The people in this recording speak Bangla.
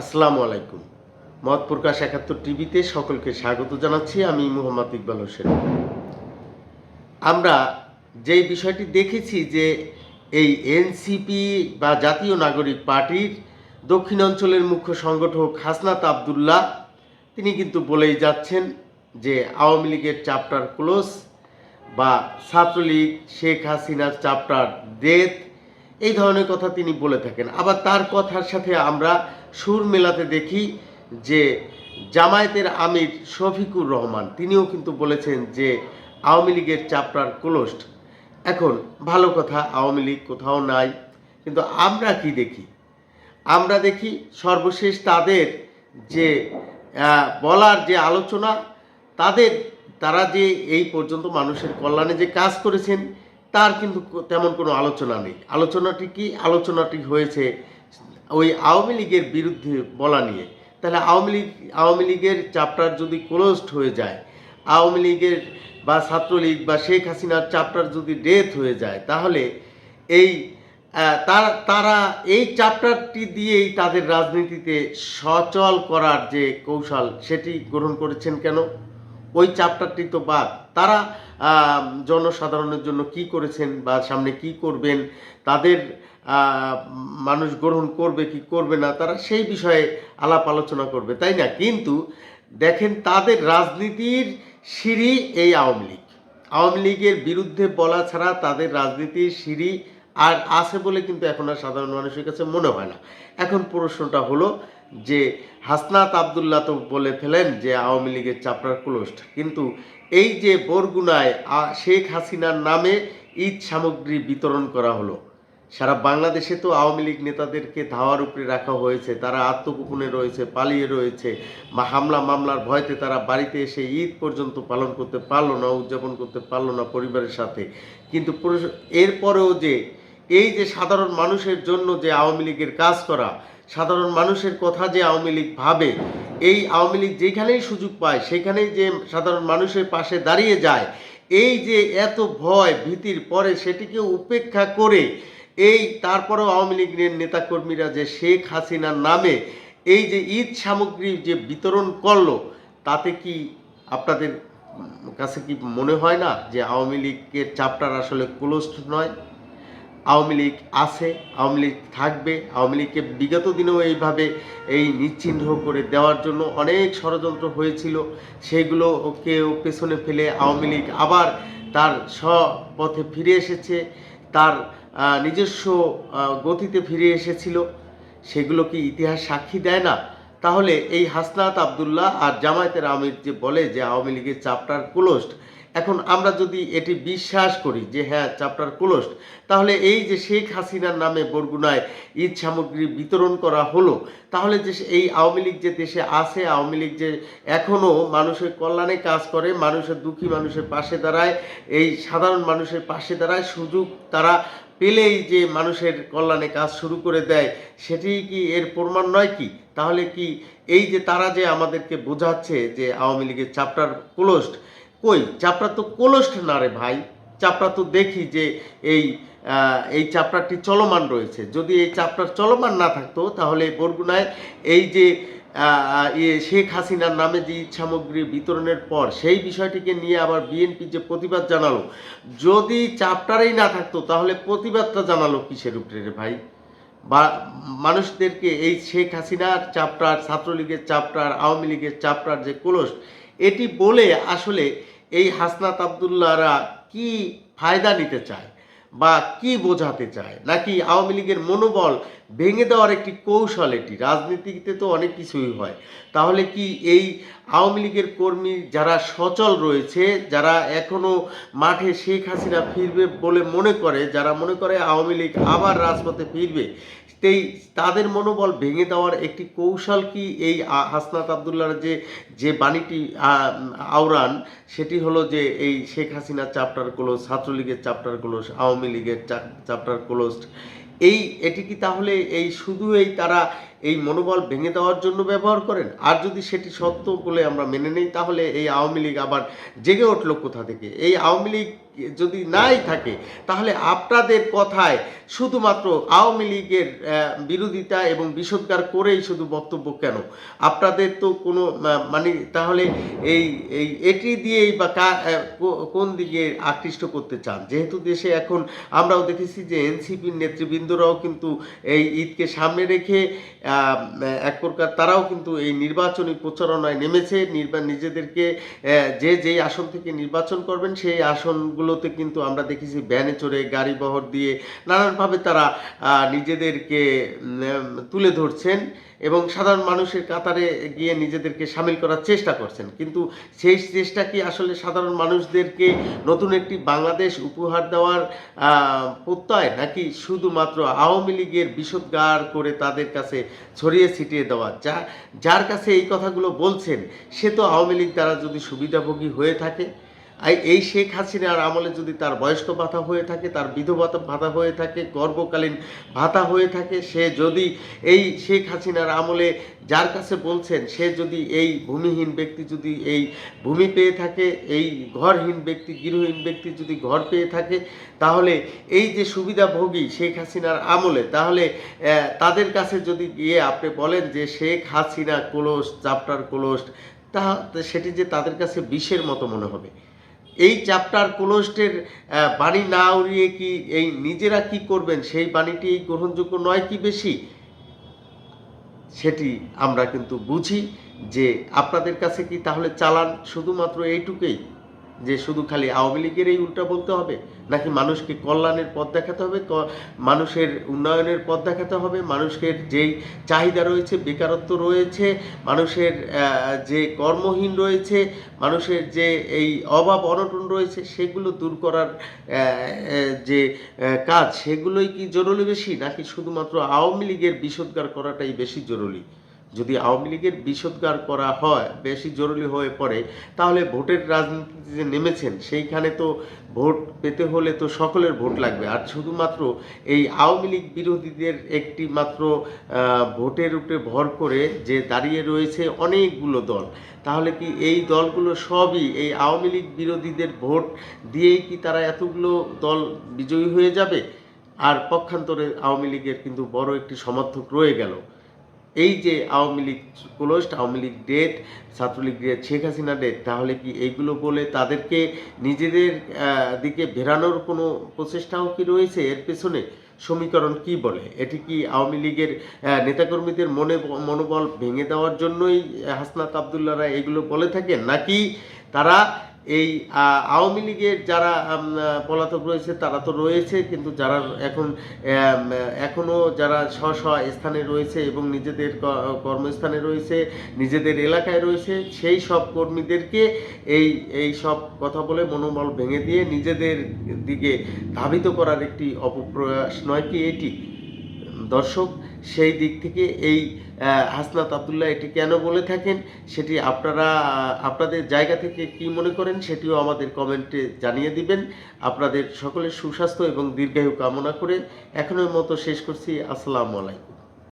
আসসালামু আলাইকুম। মত প্রকাশ একাত্তর টিভিতে সকলকে স্বাগত জানাচ্ছি, আমি মোহাম্মদ ইকবাল হোসেন। আমরা যেই বিষয়টি দেখেছি যে এই এনসিপি বা জাতীয় নাগরিক পার্টির দক্ষিণ অঞ্চলের মুখ্য সংগঠক হাসনাত আবদুল্লাহ, তিনি কিন্তু বলেই যাচ্ছেন যে আওয়ামী লীগের চ্যাপ্টার ক্লোজ বা ছাত্রলীগ, শেখ হাসিনার চ্যাপ্টার ডেথ, এই ধরনের কথা তিনি বলে থাকেন। আবার তার কথার সাথে আমরা সুর মেলাতে দেখি যে জামায়াতের আমির শফিকুর রহমান, তিনিও কিন্তু বলেছেন যে আওয়ামী লীগের চ্যাপ্টার ক্লোজড এখন ভালো কথা, আওয়ামী লীগ কোথাও নাই, কিন্তু আমরা কি দেখি? আমরা দেখি সর্বশেষ তাদের যে বলার যে আলোচনা, তাদের, তারা যে এই পর্যন্ত মানুষের কল্যাণে যে কাজ করেছেন, তার কিন্তু তেমন কোনো আলোচনা নেই। আলোচনাটি কি? আলোচনাটি হয়েছে ওই আওয়ামী লীগের বিরুদ্ধে বলা নিয়ে। তাহলে আওয়ামী লীগ, আওয়ামী লীগের চ্যাপ্টার যদি ক্লোজড হয়ে যায়, আওয়ামী লীগের বা ছাত্রলীগ বা শেখ হাসিনার চ্যাপ্টার যদি ডেথ হয়ে যায়, তাহলে এই তারা তারা এই চ্যাপ্টারটি দিয়েই তাদের রাজনীতিতে সচল করার যে কৌশল, সেটি গ্রহণ করেছেন কেন? ওই চ্যাপ্টারটি তো বাদ। তারা জনসাধারণের জন্য কি করেছেন বা সামনে কি করবেন, তাদের মানুষ গ্রহণ করবে কি করবে না, তারা সেই বিষয়ে আলাপ আলোচনা করবে, তাই না? কিন্তু দেখেন তাদের রাজনীতির সিঁড়ি এই আওয়ামী লীগ। আওয়ামী লীগের বিরুদ্ধে বলা ছাড়া তাদের রাজনীতির সিঁড়ি আর আছে বলে কিন্তু এখন আর সাধারণ মানুষের কাছে মনে হয় না। এখন প্রশ্নটা হলো যে হাসনাত আবদুল্লাহ তো বলে ফেলেন যে আওয়ামী লীগের চাপড়ার ক্লোজড কিন্তু এই যে বরগুনায় শেখ হাসিনার নামে ঈদ সামগ্রী বিতরণ করা হলো, সারা বাংলাদেশে তো আওয়ামী লীগ নেতাদেরকে ধাওয়ার উপরে রাখা হয়েছে, তারা আত্মগোপনে রয়েছে, পালিয়ে রয়েছে বা হামলা মামলার ভয়তে তারা বাড়িতে এসে ঈদ পর্যন্ত পালন করতে পারল না, উদযাপন করতে পারল না পরিবারের সাথে। কিন্তু এরপরেও যে, এই যে সাধারণ মানুষের জন্য যে আওয়ামী লীগের কাজ করা সাধারণ মানুষের কথা যে আওয়ামী লীগ ভাবে, এই আওয়ামী লীগ যেখানেই সুযোগ পায়, সেখানেই যে সাধারণ মানুষের পাশে দাঁড়িয়ে যায়, এই যে এত ভয় ভীতির পরে সেটিকে উপেক্ষা করে, এই তারপরেও আওয়ামী লীগের নেতাকর্মীরা যে শেখ হাসিনার নামে, এই যে ঈদ সামগ্রী যে বিতরণ করল, তাতে কি আপনাদের কাছে কি মনে হয় না যে আওয়ামী লীগের চাপটার আসলে ক্লোজড নয়? আওয়ামী লীগ আছে, আওয়ামী লীগ থাকবে, আওয়ামী লীগকে বিগত দিনেও এইভাবে এই নিশ্চিহ্ন করে দেওয়ার জন্য অনেক ষড়যন্ত্র হয়েছিল। সেগুলো কেউ পেছনে ফেলে আওয়ামী লীগ আবার তার স্বপথে ফিরে এসেছে, তার নিজস্ব গতিতে ফিরে এসেছিল। সেগুলো কি ইতিহাস সাক্ষী দেয় না? তাহলে এই হাসনাত আবদুল্লাহ আর জামায়াতের আমির যে বলে যে আওয়ামী লীগের চাপটার ক্লোজড এখন আমরা যদি এটি বিশ্বাস করি যে হ্যাঁ চাপটার ক্লোজড তাহলে এই যে শেখ হাসিনার নামে বরগুনায় ঈদ সামগ্রী বিতরণ করা হলো, তাহলে যে এই আওয়ামী লীগ যে দেশে আছে, আওয়ামী লীগ যে এখনও মানুষের কল্যাণে কাজ করে, মানুষের দুঃখী মানুষের পাশে দাঁড়ায়, এই সাধারণ মানুষের পাশে দাঁড়ায়, সুযোগ তারা পেলেই যে মানুষের কল্যাণে কাজ শুরু করে দেয়, সেটি কি এর প্রমাণ নয় কি? তাহলে কি এই যে তারা যে আমাদেরকে বোঝাচ্ছে যে আওয়ামী লীগের চাপটার ক্লোজড কই? চাপটা তো ক্লোজড না রে ভাই। চাপটা তো দেখি যে এই এই চাপটাটি চলমান রয়েছে। যদি এই চাপটার চলমান না থাকতো, তাহলে বরগুনায় এই যে ইয়ে শেখ হাসিনার নামে যে সামগ্রী বিতরণের পর, সেই বিষয়টিকে নিয়ে আবার বিএনপি যে প্রতিবাদ জানালো, যদি চাপটারই না থাকতো, তাহলে প্রতিবাদটা জানালো কিসের উপরে রে ভাই? বা, মানুষদেরকে এই শেখ হাসিনার চাপটার ছাত্রলীগের চাপটার আওয়ামী লীগের চাপটার যে কলস এটি বলে আসলে এই হাসনাত আবদুল্লাহরা কি ফায়দা নিতে চায় বা কি বোঝাতে চায়? নাকি আওয়ামী লীগের মনোবল ভেঙে দেওয়ার একটি কৌশল এটি? রাজনীতিতে তো অনেক কিছুই হয়। তাহলে কি এই আওয়ামী লীগের কর্মী যারা সচল রয়েছে, যারা এখনও মাঠে শেখ হাসিনা ফিরবে বলে মনে করে, যারা মনে করে আওয়ামী লীগ আবার রাজপথে ফিরবে সেই তাদের মনোবল ভেঙে দেওয়ার একটি কৌশল কি এই হাসনাত আবদুল্লার যে যে বাণীটি আওরান, সেটি হলো যে এই শেখ হাসিনার চাপ্টার ক্লোজ ছাত্রলীগের চাপ্টার ক্লোজ আওয়ামী লীগের চাপ্টার ক্লোজ এই, এটি কি তাহলে এই শুধু এই তারা এই মনোবল ভেঙে দেওয়ার জন্য ব্যবহার করেন? আর যদি সেটি সত্য বলে আমরা মেনে নেই, তাহলে এই আওয়ামী লীগ আবার জেগে উঠল কোথা থেকে? এই আওয়ামী লীগ যদি নাই থাকে, তাহলে আপনাদের কথায় শুধুমাত্র আওয়ামী লীগের বিরোধিতা এবং বিষোদ্গার করেই শুধু বক্তব্য কেন? আপনাদের তো কোনো মানে তাহলে এই এই, এটি দিয়েই বা কোন দিকে আকৃষ্ট করতে চান? যেহেতু দেশে এখন আমরাও দেখেছি যে এনসিপির নেতৃবৃন্দরাও কিন্তু এই ঈদকে সামনে রেখে এক প্রকার তারাও কিন্তু এই নির্বাচনী প্রচারণায় নেমেছে। নিজেদেরকে যে যেই আসন থেকে নির্বাচন করবেন, সেই আসনগুলোতে কিন্তু আমরা দেখেছি ভ্যানে চড়ে গাড়ি বহর দিয়ে নানানভাবে তারা নিজেদেরকে তুলে ধরছেন এবং সাধারণ মানুষের কাতারে গিয়ে নিজেদেরকে সামিল করার চেষ্টা করছেন। কিন্তু সেই চেষ্টা কি আসলে সাধারণ মানুষদেরকে নতুন একটি বাংলাদেশ উপহার দেওয়ার প্রত্যয় নাকি শুধুমাত্র আওয়ামী লীগের বিষোদ্গার করে তাদের কাছে ছড়িয়ে ছিটিয়ে দেওয়া? যা, যার কাছে এই কথাগুলো বলছেন, সে তো আওয়ামী লীগ দ্বারা যদি সুবিধাভোগী হয়ে থাকে এই শেখ হাসিনার আমলে যদি তার বয়স্ক ভাতা হয়ে থাকে, তার বিধবা ভাতা হয়ে থাকে, গর্ভকালীন ভাতা হয়ে থাকে, সে যদি এই শেখ হাসিনার আমলে যার কাছে বলছেন, সে যদি এই ভূমিহীন ব্যক্তি যদি এই ভূমি পেয়ে থাকে, এই ঘরহীন ব্যক্তি, গৃহহীন ব্যক্তি যদি ঘর পেয়ে থাকে, তাহলে এই যে সুবিধাভোগী শেখ হাসিনার আমলে, তাহলে তাদের কাছে যদি গিয়ে আপনি বলেন যে শেখ হাসিনা কোলস চাপটার কোলস তা সেটি যে তাদের কাছে বিষের মতো মনে হবে। এই চ্যাপ্টার কোলস্টের বাণী না উড়িয়ে কি এই নিজেরা কি করবেন? সেই বাণীটি গ্রহণযোগ্য নয় কি বেশি? সেটি আমরা কিন্তু বুঝি যে আপনাদের কাছে কি তাহলে চালান শুধুমাত্র এইটুকুই? যে শুধু খালি আওয়ামী লীগের এই উল্টা বলতে হবে? নাকি মানুষকে কল্যাণের পথ দেখাতে হবে? মানুষের উন্নয়নের পথ দেখাতে হবে? মানুষের যেই চাহিদা রয়েছে, বেকারত্ব রয়েছে, মানুষের যে কর্মহীন রয়েছে, মানুষের যে এই অভাব, অনটন রয়েছে, সেগুলো দূর করার যে কাজ, সেগুলোই কি জরুরি বেশি? নাকি শুধুমাত্র আওয়ামী লীগের বিষোদ্গার করাটাই বেশি জরুরি? যদি আওয়ামী লীগের বিষোদ্গার করা হয়, বেশি জরুরি হয়ে পড়ে, তাহলে ভোটের রাজনীতিতে যে নেমেছেন। সেইখানে তো ভোট পেতে হলে তো সকলের ভোট লাগবে। আর শুধুমাত্র এই আওয়ামী লীগ বিরোধীদের একটি মাত্র ভোটের উপরে ভর করে যে দাঁড়িয়ে রয়েছে অনেকগুলো দল। তাহলে কি এই দলগুলো সবই, এই আওয়ামী লীগ বিরোধীদের ভোট দিয়েই কি তারা এতগুলো দল বিজয়ী হয়ে যাবে? আর পক্ষান্তরে আওয়ামী লীগের কিন্তু বড় একটি সমর্থক রয়ে গেল। এই যে Awami League closed Awami League dead Chhatra League dead Sheikh Hasina dead তাহলে কি এইগুলো বলে তাদেরকে নিজেদের দিকে ভেরানোর কোনো প্রচেষ্টাও কি রয়েছে এর পেছনে? সমীকরণ কি বলে? এটি কি আওয়ামী লীগের নেতাকর্মীদের মনে, মনোবল ভেঙে দেওয়ার জন্যই হাসনাত আবদুল্লাহরা এগুলো বলে থাকেন? নাকি তারা এই আওয়ামী লীগের যারা পলাতক রয়েছে, তারা তো রয়েছে, কিন্তু যারা এখন এখনও যারা স্ব স্ব স্থানে রয়েছে এবং নিজেদের কর্মস্থানে রয়েছে, নিজেদের এলাকায় রয়েছে, সেই সব কর্মীদেরকে এই এই সব কথা বলে মনোবল ভেঙে দিয়ে নিজেদের দিকে ধাবিত করার একটি অপপ্রয়াস নয় কি এটি? দর্শক সেই দিক থেকে এই হাসনাত আবদুল্লাহ এটি কেন বলে থাকেন, সেটি আপনারা আপনাদের জায়গা থেকে কি মনে করেন সেটিও আমাদের কমেন্টে জানিয়ে দিবেন। আপনাদের সকলের সুস্বাস্থ্য এবং দীর্ঘায়ু কামনা করে এখনের মতো শেষ করছি। আসসালামু আলাইকুম।